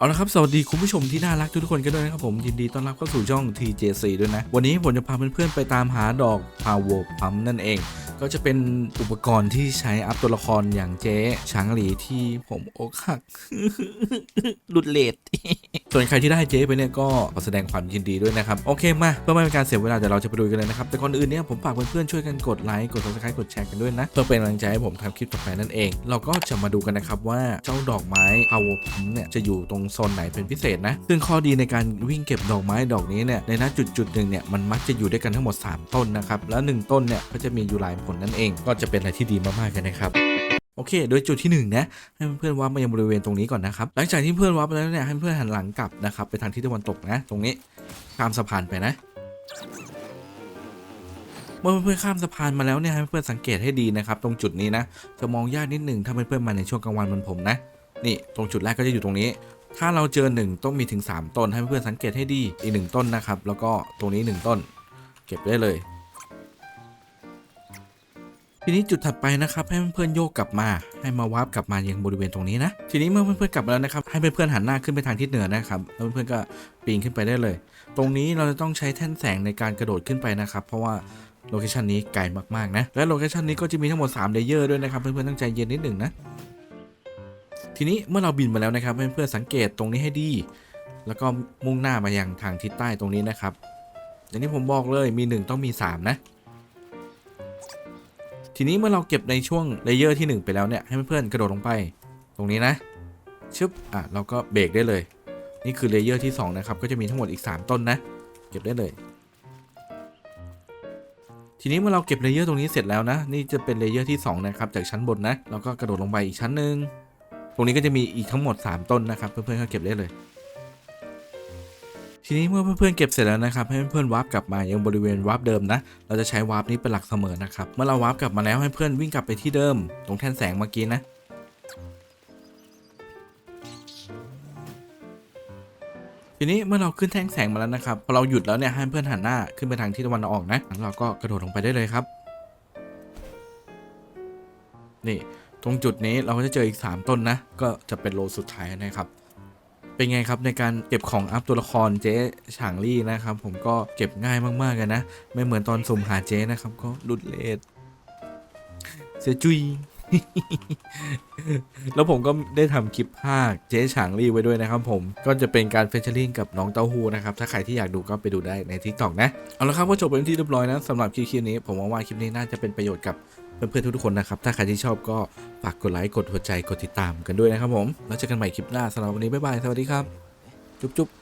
เอาละครับ สวัสดีคุณผู้ชมที่น่ารักทุกคนกันด้วยนะครับผมยินดีต้อนรับเข้าสู่ช่อง TJC ด้วยนะ วันนี้ผมจะพาเพื่อนๆไปตามหาดอก Power Pump นั่นเอง ก็จะเป็นอุปกรณ์ที่ใช้อัพตัวละครอย่างเจ๊ช้างหลีที่ผมอกหักหลุดเลดส่วนใครที่ได้เจ๊ไปเนี่ยก็ขอแสดงความยินดีด้วยนะครับ โอเคมาเพื่อไม่เป็นการเสียเวลาเดี๋ยวเราจะไปดูกันเลยนะครับ แต่ก่อนอื่นเนี่ยผมฝากเพื่อนๆช่วยกันกดไลค์กด subscribe กดแชร์กันด้วยนะเพื่อเป็นกำลังใจให้ผมทำคลิปต่อไปนั่นเอง เราก็จะมาดูกันนะครับว่าเจ้าดอกไม้ power pump เนี่ยจะอยู่ตรงโซนไหนเป็นพิเศษนะซึ่งข้อดีในการวิ่งเก็บดอกไม้ดอกนี้เนี่ยในณจุดจุดๆหนึ่งเนี่ยมันมักจะอยู่ด้วยกันทั้งหมด 3 ต้นนะครับแล้ว 1 ต้นเนี่ยก็จะมีอยู่หลายผลนั่นเอง ก็จะเป็นอะไรที่ดีมากๆกันนะครับโอเค โดยจุดที่1นนะให้เพื่อนวับมายังบริเวณตรงนี้ก่อนนะครับ หลังจากที่เพื่อนวับไปแล้วเนี่ยให้เพื่อนหันหลังกลับนะครับไปทางทิศตะวันตกนะ ตรงนี้ข้ามสะพานไปนะ เมื่อเพื่อนข้ามสะพานมาแล้วเนี่ยให้เพื่อนสังเกตให้ดีนะครับ ตรงจุดนี้นะจะมองยากนิดหนึ่งถ้าเพื่อนมาในช่วงกลางวันเหมือนผมนะนี่ตรงจุดแรกก็จะอยู่ตรงนี้ ถ้าเราเจอหนึ่งต้องมีถึง 3 ต้นให้เพื่อนสังเกตให้ดีอีกหนึ่งต้นนะครับแล้วก็ตรงนี้ 1 ต้น เก็บได้เลย ทีนี้จุดถัดไปนะครับให้เพื่อนๆโยกกลับมา ให้มาวาร์ปกลับมายังบริเวณตรงนี้นะทีนี้เมื่อเพื่อนๆกลับมาแล้วนะครับให้เพื่อนๆหันหน้าขึ้นไปทางทิศเหนือนะครับแล้วเพื่อนๆก็ปีนขึ้นไปได้เลย ตรงนี้เราจะต้องใช้แท่นแสงในการกระโดดขึ้นไปนะครับเพราะว่าโลเคชันนี้ไกลมากๆนะและโลเคชันนี้ก็จะมีทั้งหมด3เลเยอร์ด้วยนะครับเพื่อนๆตั้งใจเย็นนิดหนึ่งนะทีนี้เมื่อเราบินมาแล้วนะครับเพื่อนๆสังเกตตรงนี้ให้ดี แล้วก็มุ่งหน้ามายังทางทิศใต้ตรงนี้นะครับอย่างที่ผมบอกเลยมี 1 ต้องมี 3 นะ ทีนี้เมื่อเราเก็บในช่วงเลเยอร์ที่ 1 ไปแล้วเนี่ยให้เพื่อนๆกระโดดลงไป ตรงนี้นะชึบอะเราก็เบรกได้เลย นี่คือเลเยอร์ที่ 2 นะครับ ก็จะมีทั้งหมดอีก 3 ต้นนะ เก็บได้เลย ทีนี้เมื่อเราเก็บเลเยอร์ตรงนี้เสร็จแล้วนะ นี่จะเป็นเลเยอร์ที่ 2 นะครับ จากชั้นบนนะเราก็กระโดดลงไปอีกชั้นหนึ่งตรงนี้ก็จะมีอีกทั้งหมด 3 ต้นนะครับ เพื่อนๆก็เก็บได้เลย ทีนี้เมื่อเพื่อนๆเก็บเสร็จแล้วนะครับให้เพื่อนๆวาร์ปกลับมายังบริเวณวาร์ปเดิมนะ เราจะใช้วาร์ปนี้เป็นหลักเสมอนะครับ เมื่อเราวาร์ปกลับมาแล้วให้เพื่อนวิ่งกลับไปที่เดิม ตรงแท่นแสงเมื่อกี้นะทีนี้เมื่อเราขึ้นแท่งแสงมาแล้วนะครับพอเราหยุดแล้วเนี่ยให้เพื่อนหันหน้าขึ้นไปทางทิศตะวันออกนะแล้วเราก็กระโดดลงไปได้เลยครับ นี่ตรงจุดนี้เราก็จะเจออีก 3 ต้นนะ ก็จะเป็นโลสุดท้ายนะครับ เป็นไงครับในการเก็บของอัพตัวละครเจ๊ฉางลี่นะครับ ผมก็เก็บง่ายมากๆเลยนะ ไม่เหมือนตอนสุ่มหาเจ๊นะครับ ก็หลุดเลดเสียจุย แล้วผมก็ได้ทำคลิปภาคเจ๊ฉางลี่ไว้ด้วยนะครับผมก็จะเป็นการเฟเชอร์ลิงกับน้องเต้าหู้นะครับ ถ้าใครที่อยากดูก็ไปดูได้ใน t ิ k t o k นะ เอาละครับก็จบเป็นที่เรียบร้อยนะสำหรับคลิปนี้ ผมหวังว่าคลิปนี้น่าจะเป็นประโยชน์กับเพื่อนๆทุกๆคนนะครับ ถ้าใครที่ชอบก็ฝากกดไลค์กดหัวใจกดติดตามกันด้วยนะครับผมแล้วเจอกันใหม่คลิปหน้าสำหรับวันนี้บ๊ายบายสวัสดีครับ จุ๊บ